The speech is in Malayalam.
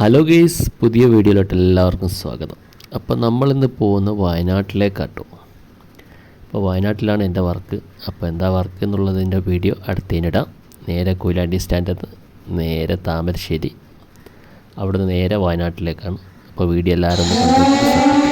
ഹലോ ഗെയ്സ് പുതിയ വീഡിയോയിലോട്ട് എല്ലാവർക്കും സ്വാഗതം. അപ്പോൾ നമ്മളിന്ന് പോകുന്ന വയനാട്ടിലേക്കാട്ടോ. അപ്പോൾ വയനാട്ടിലാണ് എന്റെ വർക്ക്. അപ്പോൾ എന്താ വർക്ക് എന്നുള്ളതിന്റെ വീഡിയോ അടുത്തതിനിടാം നേരെ കൊയിലാണ്ടി സ്റ്റാൻഡിൽ നേരെ താമരശ്ശേരി. അവിടുന്ന് നേരെ വയനാട്ടിലേക്കാണ്. അപ്പോൾ വീഡിയോ എല്ലാവരും ഒന്ന് കണ്ടു